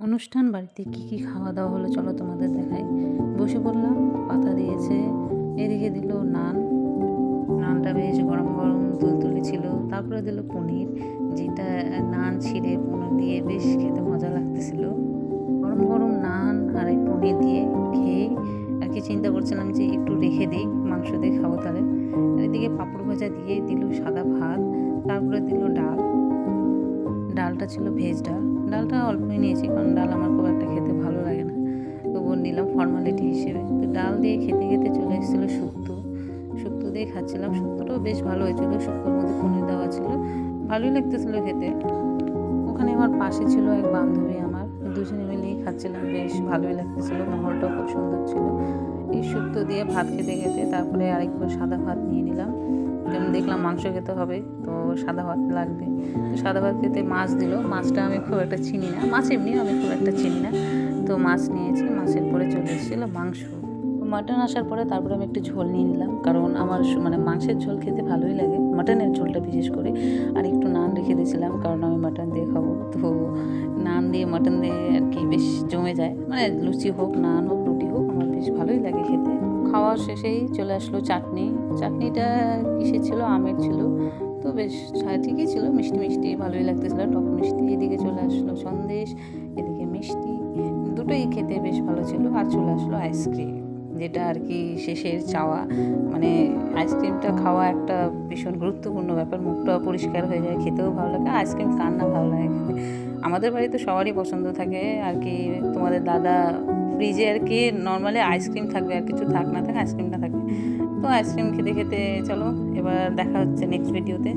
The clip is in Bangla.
অনুষ্ঠান বাড়িতে কী, কী খাওয়া দাওয়া হলো চলো তোমাদের দেখাই। বসে পড়লাম, পাতা দিয়েছে, এদিকে দিল নান। নানটা বেশ গরম, গরম তুলতুলে ছিল। তারপরে দিল পনির, যেটা নান ছিঁড়ে পনির দিয়ে বেশ খেতে মজা লাগতেছিল। গরম, গরম নান আর এই পনির দিয়ে খেয়ে আর কি চিন্তা করছিলাম যে একটু রেখে দিই মাংস দিয়ে খাব তাহলে। এদিকে পাঁপড় ভাজা দিয়ে দিল সাদা ভাত, তারপরে দিল ডাল। ডালটা ছিল ভেজ ডাল। ডালটা অল্পই নিয়েছি কারণ ডাল আমার খুব একটা খেতে ভালো লাগে না। তবুও নিলাম ফর্মালিটি হিসেবে। তো ডাল দিয়ে খেতে, খেতে চলে এসেছিল শুক্তো। শুক্তো দিয়ে খাচ্ছিলাম। শুক্তোটাও বেশ ভালো হয়েছিল। শুক্তোর মধ্যে পনির দেওয়া ছিল। ভালোই লাগতেছিলো খেতে। ওখানে আমার পাশে ছিল এক বান্ধবী আমার। দুজনে মিলেই খাচ্ছিলাম। বেশ ভালোই লাগতেছিল। মহলটা খুব সুন্দর ছিল। এই শুক্তো দিয়ে ভাত খেতে, খেতে তারপরে আরেকবার সাদা ভাত নিয়ে নিলাম। কারণ দেখলাম মাংস খেতে হবে তো সাদা ভাত লাগবে। তো সাদা ভাত খেতে মাছ দিল। মাছটা আমি খুব একটা চিনি না। মাছ এমনিও আমি খুব একটা চিনি না। তো মাছ নিয়েছি। মাছের পরে চলে এসেছিল মাংস। মাটন আসার পরে তারপরে আমি একটু ঝোল নিয়ে নিলাম। কারণ আমার মানে মাংসের ঝোল খেতে ভালোই লাগে। মাটনের ঝোলটা বিশেষ করে। আর একটু নান রেখে দিয়েছিলাম কারণ আমি মাটন দিয়ে খাব। তো নান দিয়ে মাটন দিয়ে আর কি বেশ জমে যায়। মানে লুচি হোক, নান হোক, রুটি হোক আমার বেশ ভালোই লাগে খেতে। খাওয়া শেষেই চলে আসলো চাটনি। চাটনিটা কিসের ছিল? আমের ছিল। তো বেশ ঠিকই ছিল। মিষ্টি, মিষ্টি ভালোই লাগতেছিল। টক মিষ্টি। এদিকে চলে আসলো সন্দেশ, এদিকে মিষ্টি। দুটোই খেতে বেশ ভালো ছিল। আর চলে আসলো আইসক্রিম। যেটা আর কি শেষের চাওয়া। মানে আইসক্রিমটা খাওয়া একটা ভীষণ গুরুত্বপূর্ণ ব্যাপার। মুখটাও পরিষ্কার হয়ে যায়। খেতেও ভালো লাগে। আইসক্রিম কার না ভালো লাগে খেতে? আমাদের বাড়িতে সবারই পছন্দ থাকে আর কি তোমাদের দাদা ফ্রিজে আর কি নর্মালি আইসক্রিম থাকবে আর কিছু থাক না থাকে আইসক্রিমটা থাকবে। তো আইসক্রিম খেতে, খেতে চলো এবার দেখা হচ্ছে নেক্সট ভিডিওতে।